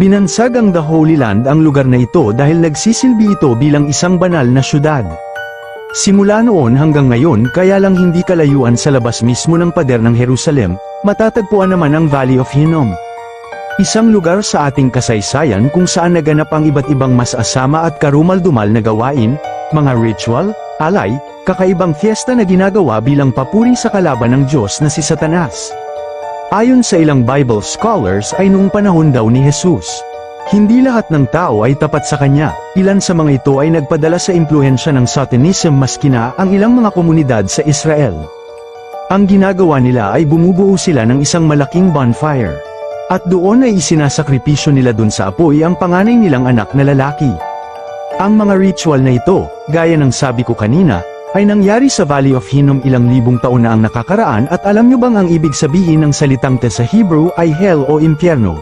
Binansag ang The Holy Land ang lugar na ito dahil nagsisilbi ito bilang isang banal na syudad. Simula noon hanggang ngayon kaya lang hindi kalayuan sa labas mismo ng pader ng Jerusalem, matatagpuan naman ang Valley of Hinnom. Isang lugar sa ating kasaysayan kung saan naganap ang iba't ibang mas asama at karumal-dumal na gawain, mga ritual, alay, kakaibang fiesta na ginagawa bilang papuri sa kalaban ng Diyos na si Satanas. Ayon sa ilang Bible scholars ay noong panahon daw ni Jesus. Hindi lahat ng tao ay tapat sa kanya, ilan sa mga ito ay nagpadala sa impluensya ng Satanism maskina ang ilang mga komunidad sa Israel. Ang ginagawa nila ay bumubuo sila ng isang malaking bonfire. At doon ay isinasakripisyo nila dun sa apoy ang panganay nilang anak na lalaki. Ang mga ritual na ito, gaya ng sabi ko kanina, ay nangyari sa Valley of Hinnom ilang libong taon na ang nakakaraan at alam nyo bang ang ibig sabihin ng salitang te sa Hebrew ay hell o impyerno?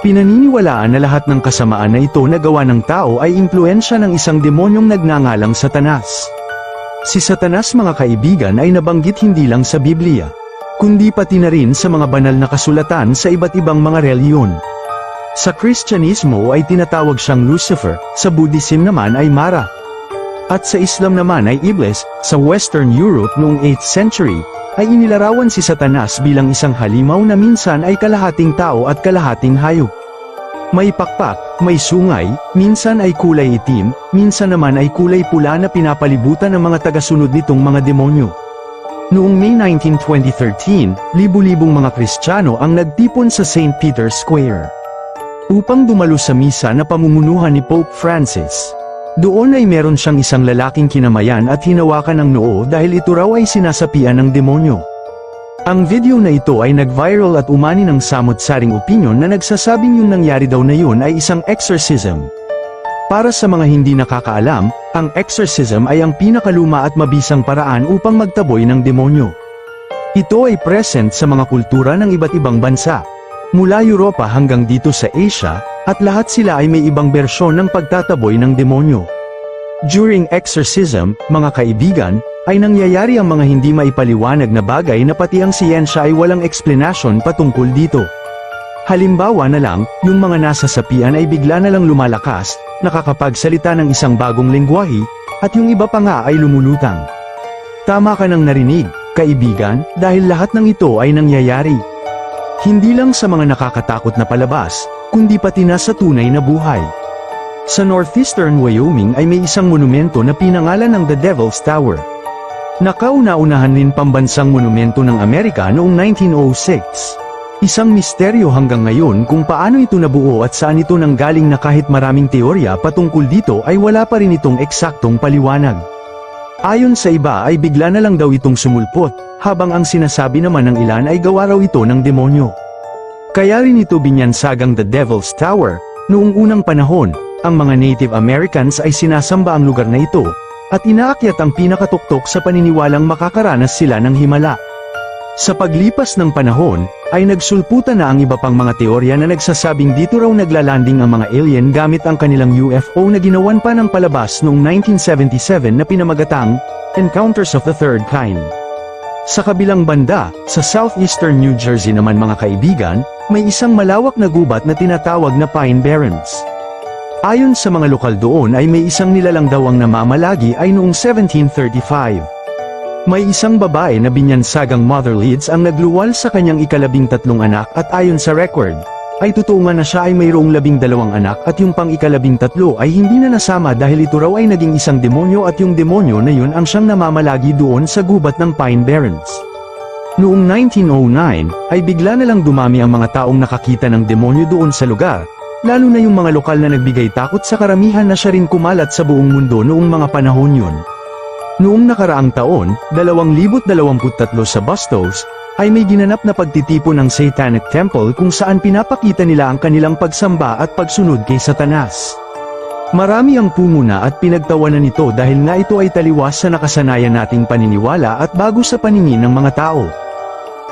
Pinaniniwalaan na lahat ng kasamaan na ito na gawa ng tao ay impluensya ng isang demonyong nagngangalang Satanas. Si Satanas mga kaibigan ay nabanggit hindi lang sa Biblia, kundi pati na rin sa mga banal na kasulatan sa iba't ibang mga reliyon. Sa Kristyanismo ay tinatawag siyang Lucifer, sa Buddhism naman ay Mara. At sa Islam naman ay Iblis, sa Western Europe noong 8th century, ay inilarawan si Satanas bilang isang halimaw na minsan ay kalahating tao at kalahating hayop. May pakpak, may sungay, minsan ay kulay itim, minsan naman ay kulay pula na pinapalibutan ng mga tagasunod nitong mga demonyo. Noong May 19, 2013, libu-libong mga Kristiyano ang nagtipon sa St. Peter's Square upang dumalo sa misa na pamumunuhan ni Pope Francis. Doon ay meron siyang isang lalaking kinamayan at hinawakan ng noo dahil ito raw ay sinasapian ng demonyo. Ang video na ito ay nag-viral at umani ng samot-saring opinion na nagsasabing yung nangyari daw na yun ay isang exorcism. Para sa mga hindi nakakaalam, ang exorcism ay ang pinakaluma at mabisang paraan upang magtaboy ng demonyo. Ito ay present sa mga kultura ng iba't ibang bansa. Mula Europa hanggang dito sa Asia, at lahat sila ay may ibang bersyon ng pagtataboy ng demonyo. During exorcism, mga kaibigan, ay nangyayari ang mga hindi maipaliwanag na bagay na pati ang siyensya ay walang explanation patungkol dito. Halimbawa na lang, yung mga nasa sapian ay bigla na lang lumalakas, nakakapagsalita ng isang bagong lengguwahe, at yung iba pa nga ay lumulutang. Tama ka nang narinig, kaibigan, dahil lahat ng ito ay nangyayari. Hindi lang sa mga nakakatakot na palabas, kundi pati na sa tunay na buhay. Sa northeastern Wyoming ay may isang monumento na pinangalan ng The Devil's Tower. Nakauna-unahan din pambansang monumento ng Amerika noong 1906. Isang misteryo hanggang ngayon kung paano ito nabuo at saan ito nanggaling na kahit maraming teorya patungkol dito ay wala pa rin itong eksaktong paliwanag. Ayon sa iba ay bigla na lang daw itong sumulpot, habang ang sinasabi naman ng ilan ay gawa raw ito ng demonyo. Kaya rin ito binyansagang The Devil's Tower, noong unang panahon, ang mga Native Americans ay sinasamba ang lugar na ito, at inaakyat ang pinakatuktok sa paniniwalang makakaranas sila ng himala. Sa paglipas ng panahon, ay nagsulputan na ang iba pang mga teorya na nagsasabing dito raw naglalanding ang mga alien gamit ang kanilang UFO na ginawan pa ng palabas noong 1977 na pinamagatang Encounters of the Third Kind. Sa kabilang banda, sa southeastern New Jersey naman mga kaibigan, may isang malawak na gubat na tinatawag na Pine Barrens. Ayon sa mga lokal doon ay may isang nilalang daw ang namamalagi ay noong 1735. May isang babae na binyansagang Mother Leeds ang nagluwal sa kanyang ikalabing tatlong anak at ayon sa record, ay totoo na siya ay mayroong labing dalawang anak at yung pang ikalabing tatlo ay hindi na nasama dahil ito raw ay naging isang demonyo at yung demonyo na yun ang siyang namamalagi doon sa gubat ng Pine Barrens. Noong 1909, ay bigla na lang dumami ang mga taong nakakita ng demonyo doon sa lugar, lalo na yung mga lokal na nagbigay takot sa karamihan na siya rin kumalat sa buong mundo noong mga panahon yun. Noong nakaraang taon, 2023 sa Bustos, ay may ginanap na pagtitipon ng Satanic Temple kung saan pinapakita nila ang kanilang pagsamba at pagsunod kay Satanas. Marami ang pumuna at pinagtawanan nito dahil nga ito ay taliwas sa nakasanayan nating paniniwala at bago sa paningin ng mga tao.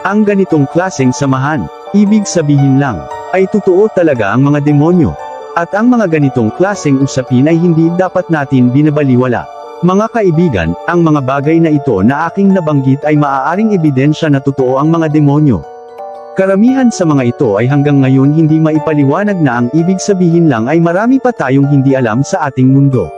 Ang ganitong klaseng samahan, ibig sabihin lang, ay totoo talaga ang mga demonyo. At ang mga ganitong klaseng usapin ay hindi dapat natin binabaliwala. Mga kaibigan, ang mga bagay na ito na aking nabanggit ay maaaring ebidensya na totoo ang mga demonyo. Karamihan sa mga ito ay hanggang ngayon hindi maipaliwanag na ang ibig sabihin lang ay marami pa tayong hindi alam sa ating mundo.